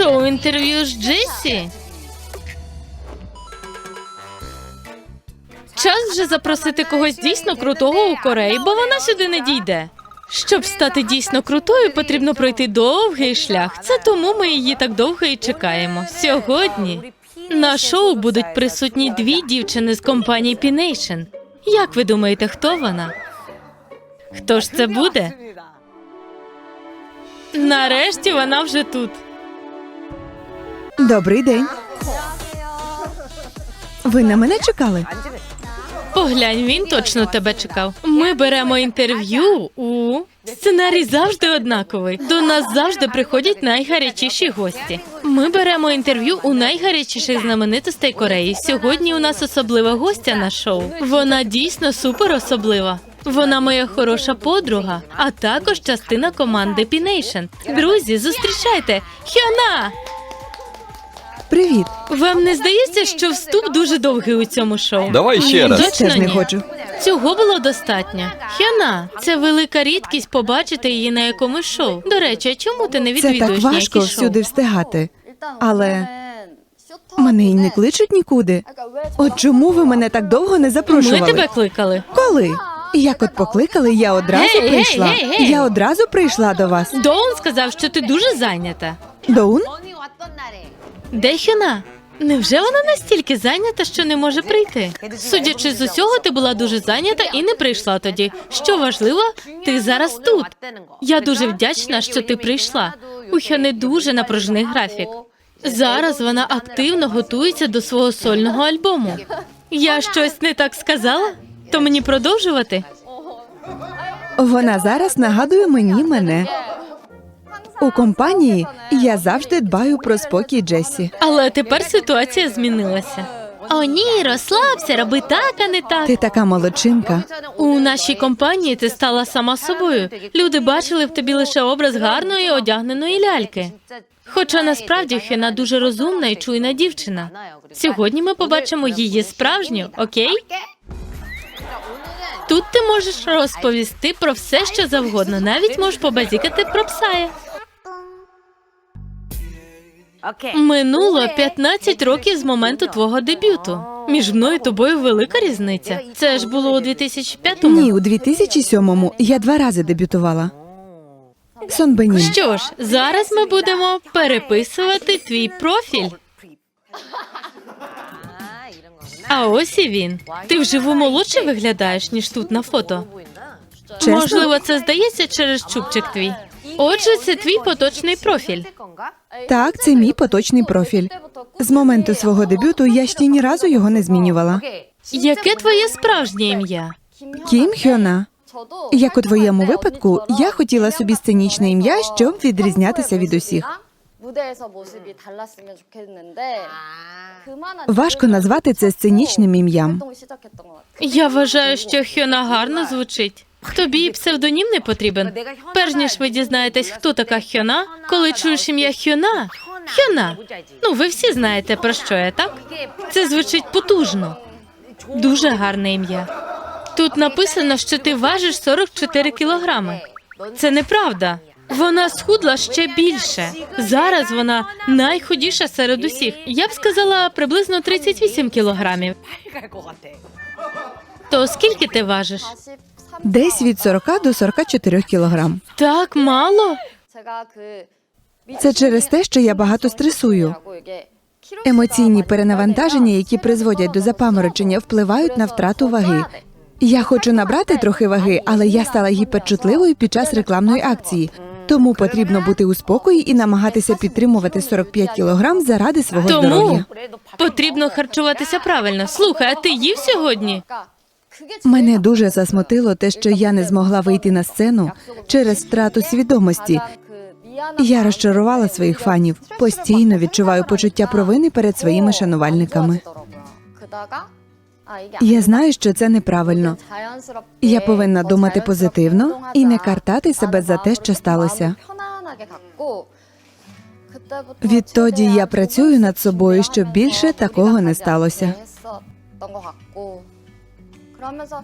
Шоу інтерв'ю з Джесі. Час вже запросити когось дійсно крутого у Кореї, бо вона сюди не дійде. Щоб стати дійсно крутою, потрібно пройти довгий шлях. Це тому ми її так довго і чекаємо. Сьогодні на шоу будуть присутні дві дівчини з компанії P-Nation. Як ви думаєте, хто вона? Хто ж це буде? Нарешті вона вже тут. Добрий день. Ви на мене чекали? Поглянь, він точно тебе чекав. Ми беремо інтерв'ю у сценарій завжди однаковий. До нас завжди приходять найгарячіші гості. Ми беремо інтерв'ю у найгарячіших знаменитостей Кореї. Сьогодні у нас особлива гостя на шоу. Вона дійсно супер особлива. Вона моя хороша подруга, а також частина команди P-Nation. Друзі, зустрічайте! Хьона! Привіт. Вам не здається, що вступ дуже довгий у цьому шоу? Давай ще раз. Я Точно теж не хочу. Цього було достатньо. Хьона, це велика рідкість побачити її на якомусь шоу. До речі, а чому ти не Це так важко шоу? всюди встигати. Але Мене й не кличуть нікуди. От чому ви мене так довго не Ми запрошували? тебе кликали. Коли? Як от покликали, я одразу Гей, гей, прийшла. гей, гей. Я одразу прийшла до вас. Доун сказав, що ти дуже зайнята. Доун? Де Хьона? Невже вона настільки зайнята, що не може прийти? Судячи з усього, ти була дуже зайнята і не прийшла тоді. Що важливо, ти зараз тут. Я дуже вдячна, що ти прийшла. У Хьони дуже напружений графік. Зараз вона активно готується до свого сольного альбому. Я щось не так сказала? То мені продовжувати? Вона зараз нагадує мені мене. У компанії я завжди дбаю про спокій Джесі. Але тепер ситуація змінилася. О, ні, розслабся, роби так, а не так. Ти така молодчинка. У нашій компанії ти стала сама собою. Люди бачили в тобі лише образ гарної одягненої ляльки. Хоча насправді Хіна дуже розумна і чуйна дівчина. Сьогодні ми побачимо її справжню, окей? Тут ти можеш розповісти про все, що завгодно. Навіть можеш побазікати про псая. Минуло 15 років з моменту твого дебюту. Між мною і тобою велика різниця. Це ж було у 2005-му. Ні, у 2007-му я два рази дебютувала. Сон Бенін. Що ж, зараз ми будемо переписувати твій профіль. А ось і він. Ти вживу молодше виглядаєш, ніж тут на фото. Чесно? Можливо, це здається через чубчик твій. Отже, це твій поточний профіль. Так, це мій поточний профіль. З моменту свого дебюту я ще ні разу його не змінювала. Яке твоє справжнє ім'я? Кім Хьона. Як у твоєму випадку, я хотіла собі сценічне ім'я, щоб відрізнятися від усіх. Важко назвати це сценічним ім'ям. Я вважаю, що Хьона гарно звучить. Тобі псевдонім не потрібен. Перш ніж ви дізнаєтесь, хто така Хьона, коли чуєш ім'я Хьона. Хьона. Ну, ви всі знаєте про що я, так? Це звучить потужно. Дуже гарне ім'я. Тут написано, що ти важиш 44 кілограми. Це неправда. Вона схудла ще більше. Зараз вона найхудіша серед усіх. Я б сказала приблизно 38 кілограмів. То скільки ти важиш? Десь від 40 до 44 кілограм. Так мало. Це через те, що я багато стресую. Емоційні перенавантаження, які призводять до запаморочення, впливають на втрату ваги. Я хочу набрати трохи ваги, але я стала гіперчутливою під час рекламної акції. Тому потрібно бути у спокої і намагатися підтримувати 45 кілограм заради свого Тому здоров'я. потрібно харчуватися правильно. Слухай, а ти їв сьогодні? Мене дуже засмутило те, що я не змогла вийти на сцену через втрату свідомості. Я розчарувала своїх фанів. Постійно відчуваю почуття провини перед своїми шанувальниками. Я знаю, що це неправильно. Я повинна думати позитивно і не картати себе за те, що сталося. Відтоді я працюю над собою, щоб більше такого не сталося.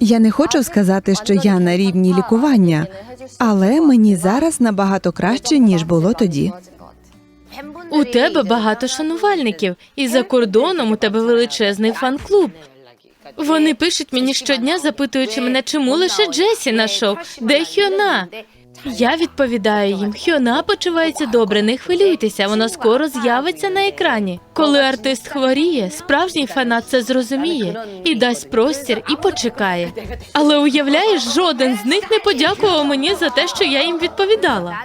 Я не хочу сказати, що я на рівні лікування, але мені зараз набагато краще ніж було тоді. У тебе багато шанувальників, і за кордоном у тебе величезний фан-клуб. Вони пишуть мені щодня, запитуючи мене, чому лише Джесі на шоу, де Хьона? Я відповідаю їм: Хьона почувається добре, не хвилюйтеся, вона скоро з'явиться на екрані. Коли артист хворіє, справжній фанат це зрозуміє і дасть простір і почекає. Але уявляєш, жоден з них не подякував мені за те, що я їм відповідала.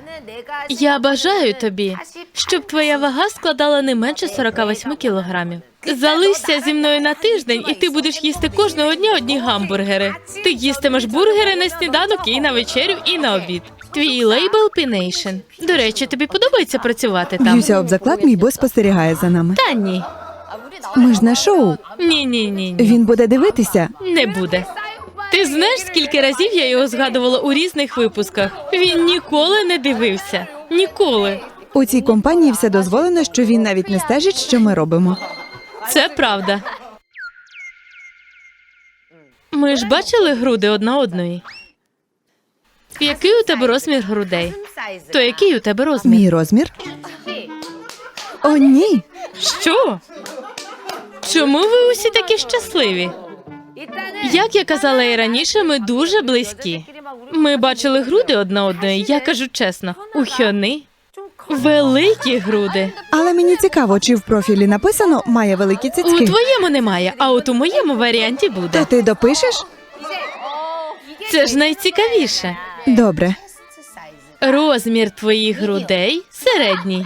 Я бажаю тобі, щоб твоя вага складала не менше 48 кілограмів. Залишся зі мною на тиждень, і ти будеш їсти кожного дня одні гамбургери. Ти їстимеш бургери на сніданок і на вечерю, і на обід. Твій лейбл P-Nation. До речі, тобі подобається працювати там? Б'юся об заклад, мій бос спостерігає за нами. Та ні. Ми ж на шоу. Ні, ні, ні, ні. Він буде дивитися. Не буде. Ти знаєш, скільки разів я його згадувала у різних випусках? Він ніколи не дивився. Ніколи. У цій компанії все дозволено, що він навіть не стежить, що ми робимо. Це правда. Ми ж бачили груди одна одної. Який у тебе розмір грудей? То який у тебе розмір? Мій розмір. О, ні. Що? Чому ви усі такі щасливі? Як я казала і раніше, ми дуже близькі. Ми бачили груди одна одної, я кажу чесно, у Хьони великі груди. Але мені цікаво, чи в профілі написано має великі У цицьки. твоєму немає, а от у моєму варіанті То буде. ти допишеш? Це ж найцікавіше. Добре. Розмір твоїх грудей середній.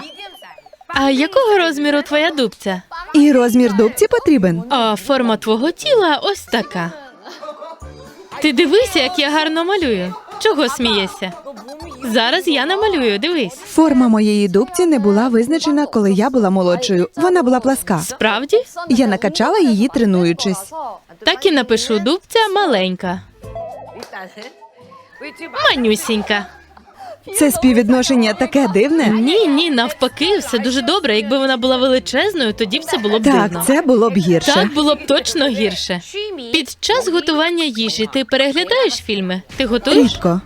А якого розміру твоя дубця? І розмір дубці потрібен. А форма твого тіла ось така. Ти дивися, як я гарно малюю. Чого смієшся? Зараз я намалюю, дивись. Форма моєї дубці не була визначена, коли я була молодшою. Вона була пласка. Справді? Я накачала її, тренуючись. Так і напишу дубця маленька, манюсінька. Це співвідношення таке дивне. Ні, ні, навпаки, все дуже добре. Якби вона була величезною, тоді все було б дивно. Так, це було б гірше. Так було б точно гірше. Під час готування їжі ти переглядаєш фільми? Ти готуєш? Рідко.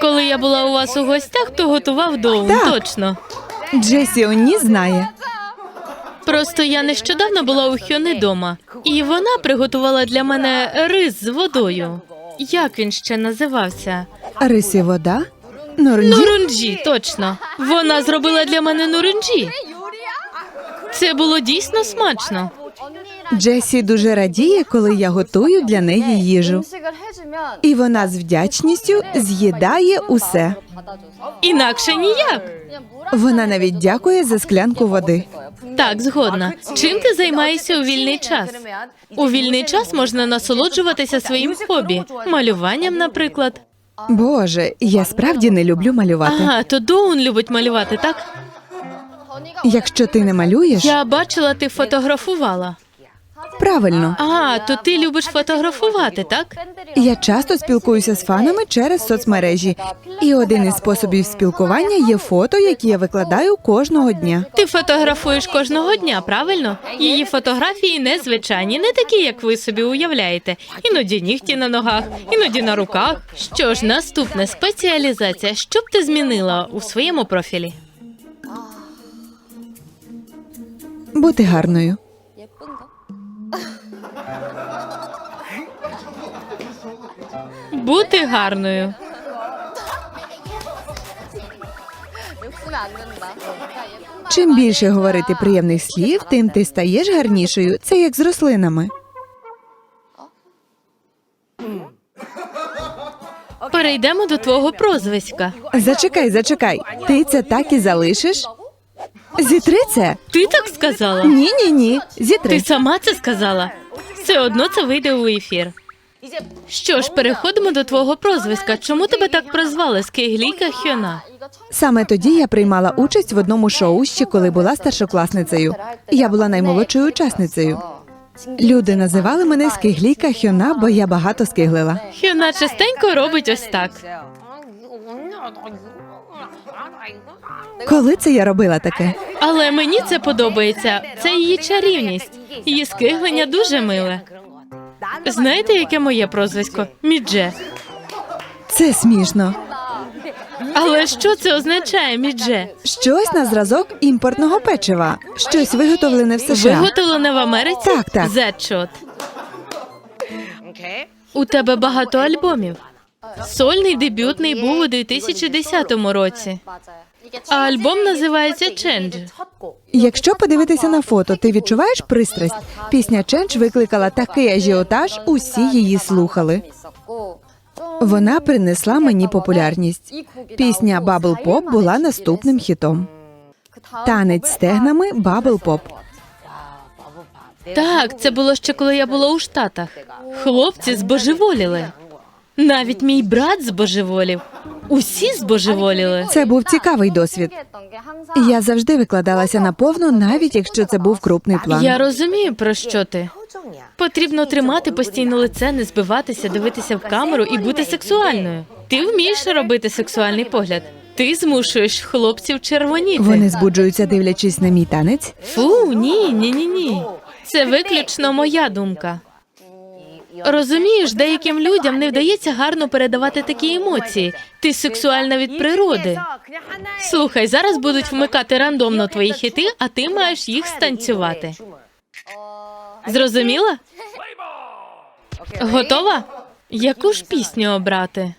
Коли я була у вас у гостях, то готував Доун, Так. точно. Джесі Оні знає. Просто я нещодавно була у Хьони дома, і вона приготувала для мене рис з водою. Як він ще називався? Рисі вода. Норнджі. Нурунджі, точно. Вона зробила для мене нурунджі. Це було дійсно смачно. Джесі дуже радіє, коли я готую для неї їжу. І вона з вдячністю з'їдає усе. Інакше ніяк. Вона навіть дякує за склянку води. Так, згодна. Чим ти займаєшся у вільний час? У вільний час можна насолоджуватися своїм хобі, малюванням, наприклад. Боже, я справді не люблю малювати. Ага, то Доун любить малювати, так? Якщо ти не малюєш, Я бачила, ти фотографувала. Правильно. А, то ти любиш фотографувати, так? Я часто спілкуюся з фанами через соцмережі, і один із способів спілкування є фото, які я викладаю кожного дня. Ти фотографуєш кожного дня, правильно? Її фотографії незвичайні, не такі, як ви собі уявляєте. Іноді нігті на ногах, іноді на руках. Що ж, наступна спеціалізація. Що б ти змінила у своєму профілі? Бути гарною. Бути гарною. Чим більше говорити приємних слів, тим ти стаєш гарнішою. Це як з рослинами. Перейдемо до твого прозвиська. Зачекай, зачекай. Ти це так і залишиш? Зітри це? Ти так сказала? Ні, ні, ні. Зітри. Ти сама це сказала. Все одно це вийде у ефір. Що ж, переходимо до твого прозвиська. Чому тебе так прозвали Скейглійка Хьона? Саме тоді я приймала участь в одному шоу, ще коли була старшокласницею. Я була наймолодшою учасницею. Люди називали мене скиглійка Хьона, бо я багато скиглила. Хьона частенько робить ось так. Коли це я робила таке? Але мені це подобається. Це її чарівність. Її скиглення дуже миле. Знаєте, яке моє прозвисько? Мідже. Це смішно. Але що це означає, Мідже? Щось на зразок імпортного печива, щось виготовлене в США. Виготовлене в Америці? Так, так. Зетчот. У тебе багато альбомів. Сольний дебютний був у 2010 році. А альбом називається Change. Якщо подивитися на фото, ти відчуваєш пристрасть. Пісня Ченч викликала такий ажіотаж, усі її слухали. Вона принесла мені популярність. Пісня Bubble Pop була наступним хітом. Танець стегнами Bubble Pop. Так, це було ще коли я була у Штатах. Хлопці збожеволіли. Навіть мій брат збожеволів. Усі збожеволіли. Це був цікавий досвід. Я завжди викладалася наповну, навіть якщо це був крупний план. Я розумію, про що ти. Потрібно тримати постійно лице, не збиватися, дивитися в камеру і бути сексуальною. Ти вмієш робити сексуальний погляд. Ти змушуєш хлопців червоніти. Вони збуджуються, дивлячись на мій танець. Фу, ні, ні, ні, ні. Це виключно моя думка. Розумієш, деяким людям не вдається гарно передавати такі емоції. Ти сексуальна від природи. Слухай, зараз будуть вмикати рандомно твої хіти, а ти маєш їх станцювати. Зрозуміла? Готова? Яку ж пісню обрати?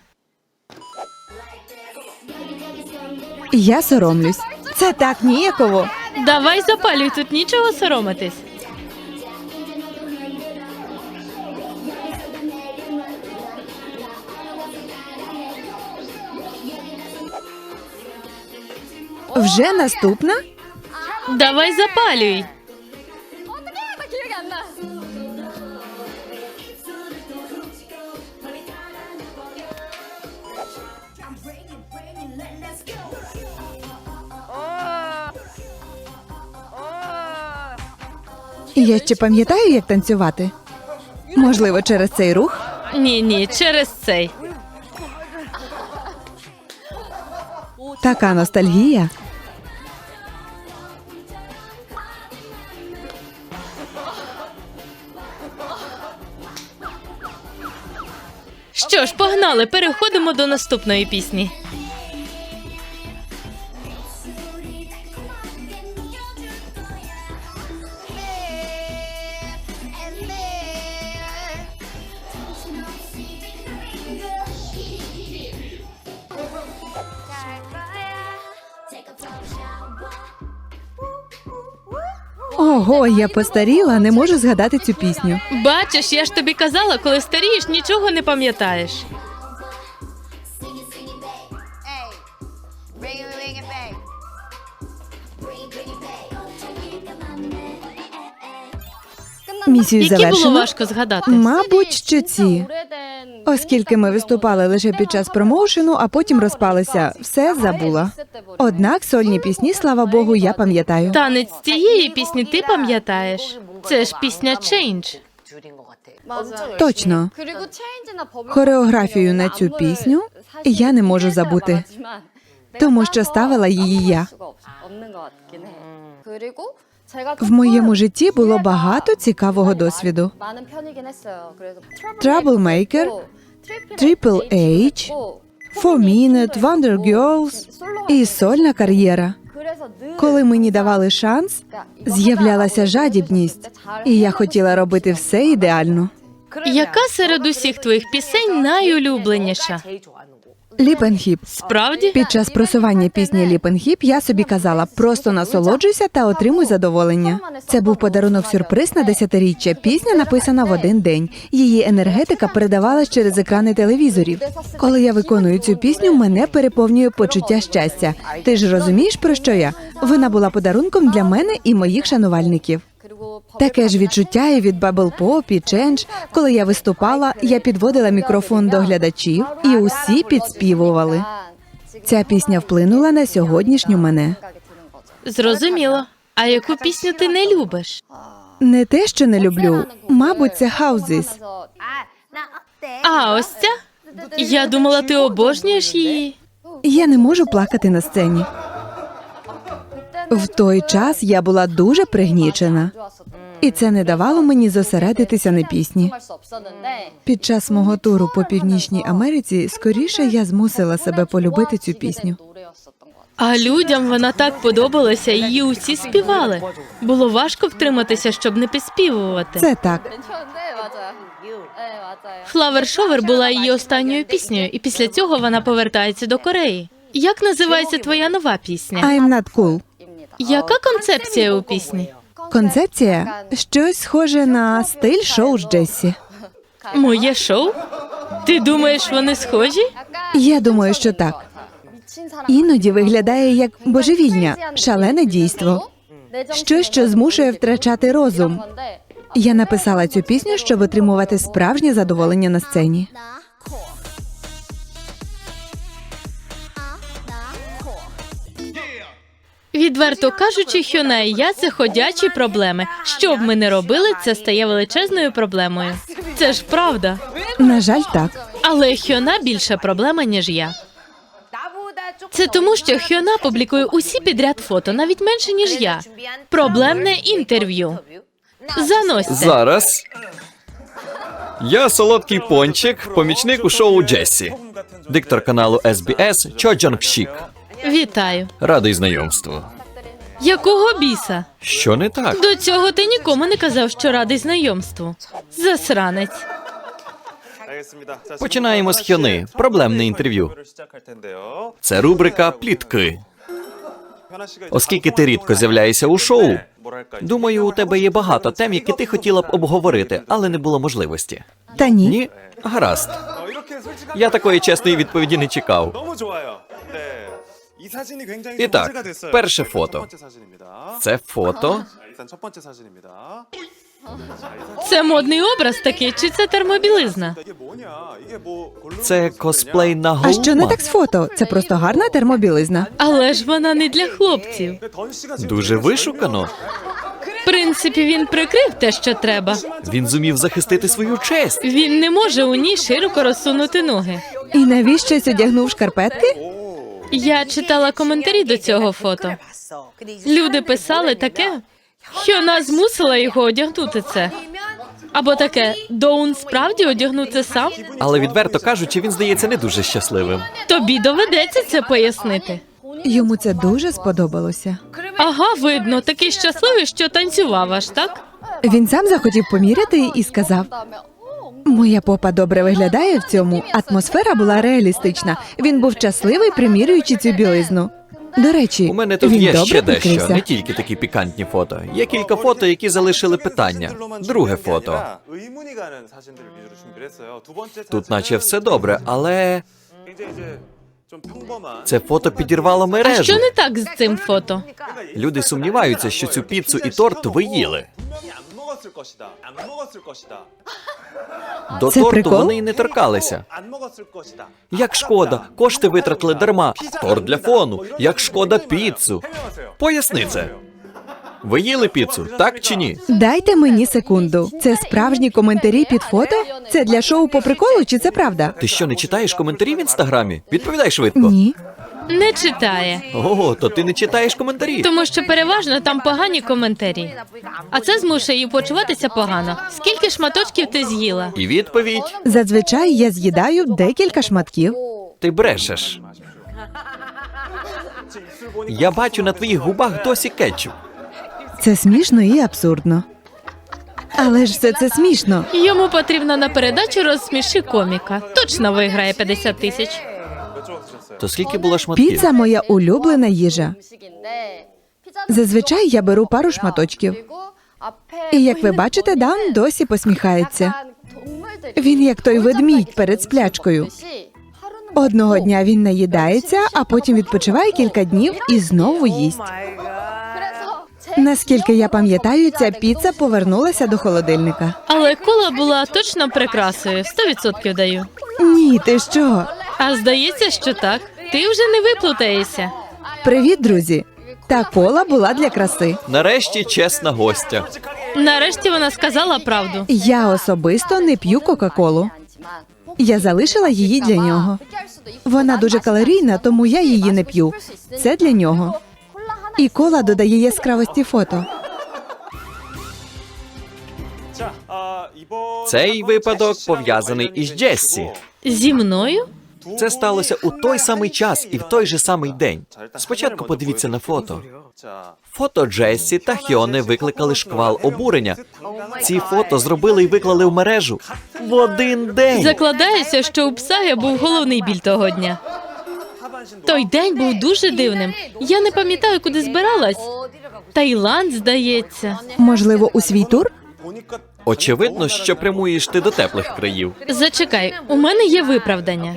Я соромлюсь. Це так ніяково. Давай запалюй, тут нічого соромитись. Вже наступна? Давай запалюй. Я ще пам'ятаю, як танцювати. Можливо, через цей рух. Ні, ні, через цей. Така ностальгія. Погнали, переходимо до наступної пісні. Ого, я постаріла, не можу згадати цю пісню. Бачиш, я ж тобі казала, коли старієш, нічого не пам'ятаєш. Місію Які було важко згадати? Мабуть, що ці. Оскільки ми виступали лише під час промоушену, а потім розпалися, все забула. Однак сольні пісні, слава Богу, я пам'ятаю. Танець цієї пісні ти пам'ятаєш? Це ж пісня Change. Точно. Хореографію на цю пісню я не можу забути, тому що ставила її я. В моєму житті було багато цікавого досвіду. Troublemaker, Triple H, Four Minute, Wonder Girls і сольна кар'єра. Коли мені давали шанс, з'являлася жадібність, і я хотіла робити все ідеально. Яка серед усіх твоїх пісень найулюбленіша? Ліпенхіп. Справді? Під час просування пісні Ліпенхіп я собі казала: просто насолоджуйся та отримуй задоволення. Це був подарунок сюрприз на десятиріччя. Пісня написана в один день. Її енергетика передавалась через екрани телевізорів. Коли я виконую цю пісню, мене переповнює почуття щастя. Ти ж розумієш про що я? Вона була подарунком для мене і моїх шанувальників. Таке ж відчуття і від Bubble Pop, і Change. Коли я виступала, я підводила мікрофон до глядачів, і усі підспівували. Ця пісня вплинула на сьогоднішню мене. Зрозуміло. А яку пісню ти не любиш? Не те, що не люблю, мабуть, це Houses. А, ось ця? Я думала, ти обожнюєш її. Я не можу плакати на сцені. В той час я була дуже пригнічена. І це не давало мені зосередитися на пісні. Під час мого туру по північній Америці скоріше я змусила себе полюбити цю пісню. А людям вона так подобалася, її усі співали. Було важко втриматися, щоб не підспівувати. Це так. Flower Shower була її останньою піснею, і після цього вона повертається до Кореї. Як називається твоя нова пісня? I'm not cool. Яка концепція у пісні? Концепція щось схоже на стиль шоу з Джессі. Моє шоу? Ти думаєш, вони схожі? Я думаю, що так. Іноді виглядає як божевільня, шалене дійство. Щось, що змушує втрачати розум. Я написала цю пісню, щоб отримувати справжнє задоволення на сцені. Відверто кажучи, Хьона і я це ходячі проблеми. Що б ми не робили, це стає величезною проблемою. Це ж правда. На жаль, так. Але Хьона більша проблема, ніж я. Це тому, що Хьона публікує усі підряд фото, навіть менше, ніж я. Проблемне інтерв'ю. Заносьте. Зараз. Я солодкий пончик, помічник у шоу Джесі, диктор каналу SBS Чо Джонг Шік. Вітаю. Радий знайомству. Якого біса? Що не так? До цього ти нікому не казав, що радий знайомству. Засранець. Починаємо з Хьони. Проблемне інтерв'ю. Це рубрика Плітки. Оскільки ти рідко з'являєшся у шоу, думаю, у тебе є багато тем, які ти хотіла б обговорити, але не було можливості. Та ні. Ні? Гаразд. Я такої чесної відповіді не чекав. І так, перше фото. Це фото. Це модний образ такий, чи це термобілизна? Це косплей на голума. А що не так з фото? Це просто гарна термобілизна. Але ж вона не для хлопців. Дуже вишукано. В принципі, він прикрив те, що треба. Він зумів захистити свою честь. Він не може у ній широко розсунути ноги. І навіщо одягнув шкарпетки? Я читала коментарі до цього фото. Люди писали таке, Хьона змусила його одягнути це. Або таке, Доун справді одягнув це сам? Але відверто кажучи, він здається не дуже щасливим. Тобі доведеться це пояснити. Йому це дуже сподобалося. Ага, видно, такий щасливий, що танцював аж так. Він сам захотів поміряти і сказав: Моя попа добре виглядає в цьому. Атмосфера була реалістична. Він був щасливий, примірюючи цю білизну. До речі, у мене тут він є ще дещо, не тільки такі пікантні фото. Є кілька фото, які залишили питання. Друге фото. Тут, наче все добре, але це фото підірвало мережу. А що не так з цим фото? Люди сумніваються, що цю піцу і торт ви їли. 분명히 안 먹었을 것이다. 안 먹었을 것이다. До Це торту прикол? вони й не торкалися. 안 먹었을 것이다. Як шкода, кошти витратили дарма. Торт для фону. Як шкода піцу. 설명하세요. Поясни це. Ви їли піцу, так чи ні? Дайте мені секунду. Це справжні коментарі під фото? Це для шоу по приколу чи це правда? Ти що, не читаєш коментарі в інстаграмі? Відповідай швидко. Ні. Не читає, Ого, то ти не читаєш коментарі. тому що переважно там погані коментарі. А це змушує її почуватися погано. Скільки шматочків ти з'їла? І відповідь: Зазвичай я з'їдаю декілька шматків. ти брешеш. Я бачу на твоїх губах досі кетчуп. Це смішно і абсурдно. Але ж все це смішно. Йому потрібно на передачу розсміши коміка. Точно виграє 50 тисяч. То скільки було шматків? Піца моя улюблена їжа. Зазвичай я беру пару шматочків. І як ви бачите, Дан досі посміхається. Він як той ведмідь перед сплячкою. Одного дня він наїдається, а потім відпочиває кілька днів і знову їсть. Наскільки я пам'ятаю, ця піца повернулася до холодильника. Але кола була точно прикрасою. Сто відсотків даю. Ні, ти що? А здається, що так. Ти вже не виплутаєшся. Привіт, друзі. Та кола була для краси. Нарешті чесна гостя. Нарешті вона сказала правду. Я особисто не п'ю кока-колу. Я залишила її для нього. Вона дуже калорійна, тому я її не п'ю. Це для нього. І кола додає яскравості фото. Цей випадок пов'язаний із Джессі. Зі мною? Це сталося у той самий час і в той же самий день. Спочатку подивіться на фото. Фото Джесі та Хіоне викликали шквал обурення. Ці фото зробили і виклали в мережу в один день. Закладається, що у Псая був головний біль того дня. Той день був дуже дивним. Я не пам'ятаю, куди збиралась. Таїланд здається. Можливо, у свій тур? Очевидно, що прямуєш ти до теплих країв. Зачекай, у мене є виправдання.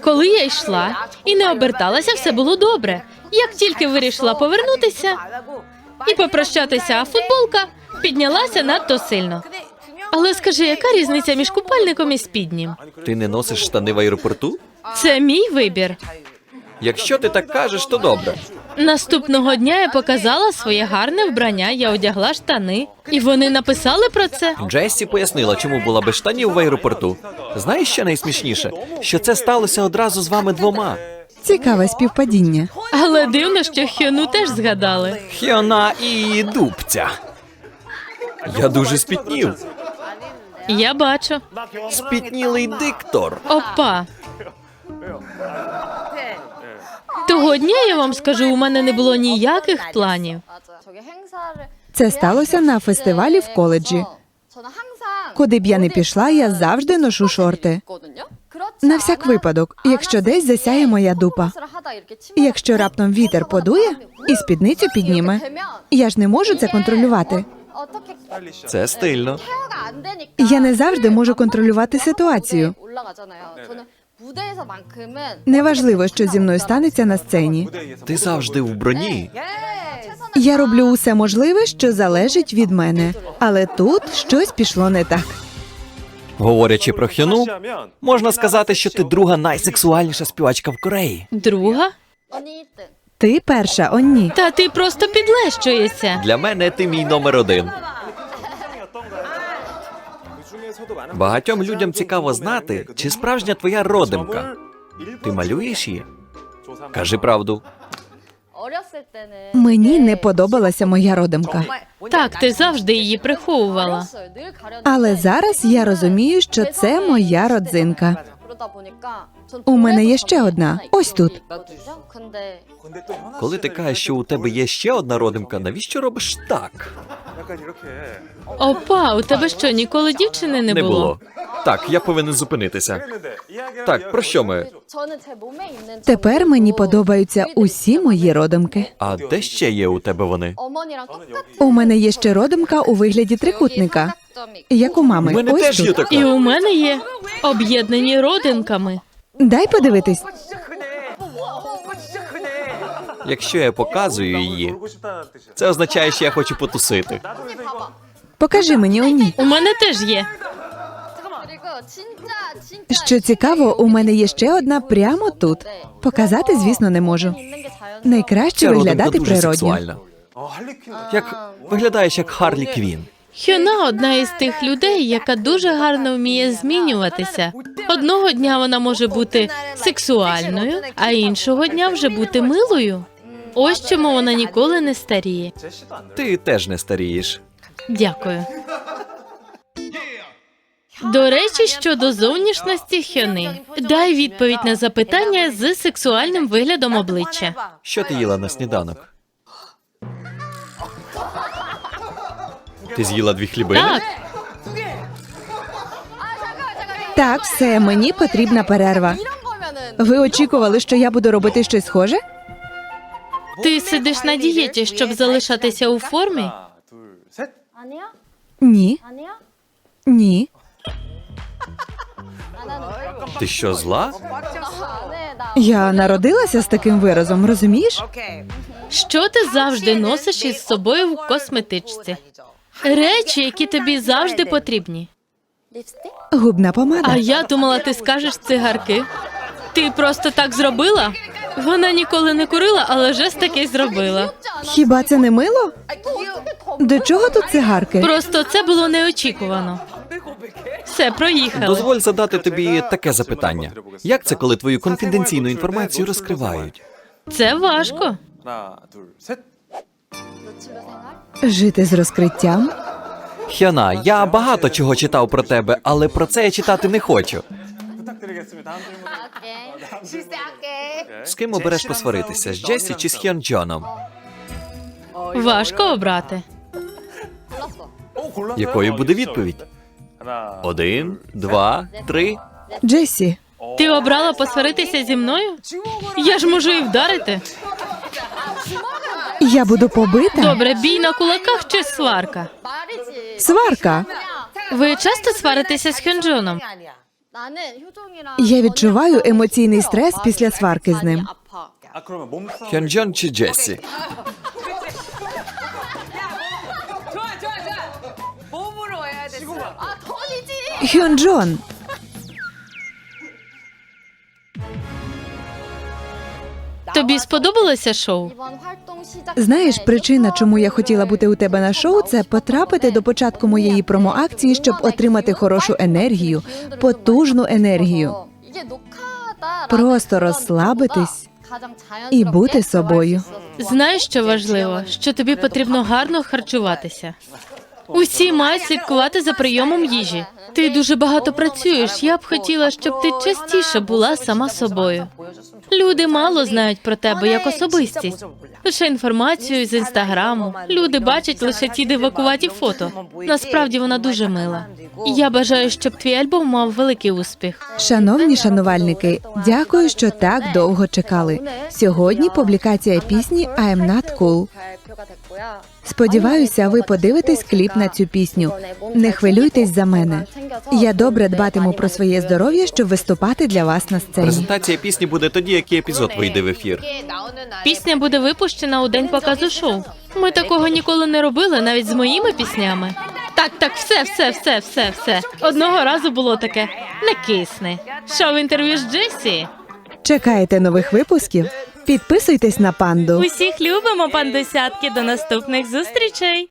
Коли я йшла і не оберталася, все було добре. Як тільки вирішила повернутися і попрощатися, а футболка піднялася надто сильно. Але скажи, яка різниця між купальником і спіднім? Ти не носиш штани в аеропорту? Це мій вибір. Якщо ти так кажеш, то добре. Наступного дня я показала своє гарне вбрання, я одягла штани, і вони написали про це. Джессі пояснила, чому була без штанів в аеропорту. Знаєш, що найсмішніше? Що це сталося одразу з вами двома. Цікаве співпадіння. Але дивно, що Хьону теж згадали. Хьона і дубця. Я дуже спітнів. Я бачу. Спітнілий диктор. Опа. Того дня я вам скажу, у мене не було ніяких планів. Це сталося на фестивалі в коледжі. Куди б я не пішла, я завжди ношу шорти. На всяк випадок, якщо десь засяє моя дупа. Якщо раптом вітер подує і спідницю підніме, я ж не можу це контролювати. Це стильно. Я не завжди можу контролювати ситуацію. Неважливо, що зі мною станеться на сцені. Ти завжди в броні. Я роблю усе можливе, що залежить від мене, але тут щось пішло не так. Говорячи про хіну, можна сказати, що ти друга найсексуальніша співачка в Кореї. Друга? Ти перша, о ні. Та ти просто підлещуєшся. Для мене ти мій номер один. Багатьом людям цікаво знати, чи справжня твоя родимка. Ти малюєш її? Кажи правду. Мені не подобалася моя родимка, Так, ти завжди її приховувала. але зараз я розумію, що це моя родзинка. У мене є ще одна. Ось тут. Коли ти кажеш, що у тебе є ще одна родимка, навіщо робиш так? Опа, у тебе що ніколи дівчини не було? Було. Так, я повинен зупинитися. Так, про що ми? Тепер мені подобаються усі мої родимки. А де ще є у тебе вони? У мене є ще родимка у вигляді трикутника. Як у мами, У мене Ось теж тут. є така. І у мене є об'єднані родинками. Дай подивитись. Якщо я показую її, це означає, що я хочу потусити. Покажи ну мені Оні. У мене теж є. Що цікаво, у мене є ще одна прямо тут. Показати, звісно, не можу. Найкраще виглядати дуже природньо. Як виглядаєш як Харлі Квін. Хьона одна із тих людей, яка дуже гарно вміє змінюватися. Одного дня вона може бути сексуальною, а іншого дня вже бути милою. Ось чому вона ніколи не старіє. Ти теж не старієш. Дякую. До речі, щодо зовнішності Хьони, дай відповідь на запитання з сексуальним виглядом обличчя. Що ти їла на сніданок? Ти з'їла дві хлібини? Так, Так, все, мені потрібна перерва. Ви очікували, що я буду робити щось схоже? ти сидиш на дієті, щоб залишатися у формі. Ні. Ні. Ти що зла? Я народилася з таким виразом, розумієш? Що ти завжди носиш із собою в косметичці? Речі, які тобі завжди потрібні. Губна помада. А я думала, ти скажеш цигарки. Ти просто так зробила? Вона ніколи не курила, але жест такий зробила. Хіба це не мило? До чого тут цигарки? Просто це було неочікувано. Все, проїхали. Дозволь задати тобі таке запитання. Як це, коли твою конфіденційну інформацію розкривають? Це важко. 하나, 둘, 셋. Жити з розкриттям? Хьона, я багато чого читав про тебе, але про це я читати не хочу. 부탁드리겠습니다. 다음 질문. 실세할게. З ким обереш посваритися? З Джесі чи з Хьон Джоном? Важко обрати. 골랐어. 어, 골랐어요? якою 어, буде 있어, відповідь? 있어. 하나. Один, два, три. Джесі, Ти обрала посваритися зі мною? Я ж можу і вдарити. я буду побита. Добре, бій на кулаках чи сварка? 말이지. Сварка. Ви часто сваритеся з Хьонджоном? 나는 효정이랑 Я відчуваю емоційний стрес після сварки з ним. Хьонджон чи Джесі? Хьонджон. Тобі сподобалося шоу? Знаєш, причина, чому я хотіла бути у тебе на шоу, це потрапити до початку моєї промоакції, щоб отримати хорошу енергію, потужну енергію. Просто розслабитись і бути собою. Знаєш, що важливо, що тобі потрібно гарно харчуватися. Усі мають слідкувати за прийомом їжі. Ти дуже багато працюєш. Я б хотіла, щоб ти частіше була сама собою. Люди мало знають про тебе як особистість. Лише інформацію з інстаграму. Люди бачать лише ті дивакуваті фото. Насправді вона дуже мила. Я бажаю, щоб твій альбом мав великий успіх. Шановні шанувальники, дякую, що так довго чекали. Сьогодні публікація пісні «I'm not cool». Сподіваюся, ви подивитесь кліп на цю пісню. Не хвилюйтесь за мене. Я добре дбатиму про своє здоров'я, щоб виступати для вас на сцені. Презентація пісні буде тоді, який епізод вийде в ефір. Пісня буде випущена у день показу шоу. Ми такого ніколи не робили, навіть з моїми піснями. Так, так, все, все, все, все, все. Одного разу було таке. Не кисни. Шоу інтерв'ю з Джесі. Чекаєте нових випусків? Підписуйтесь на панду. Усіх любимо, пандусятки. До наступних зустрічей.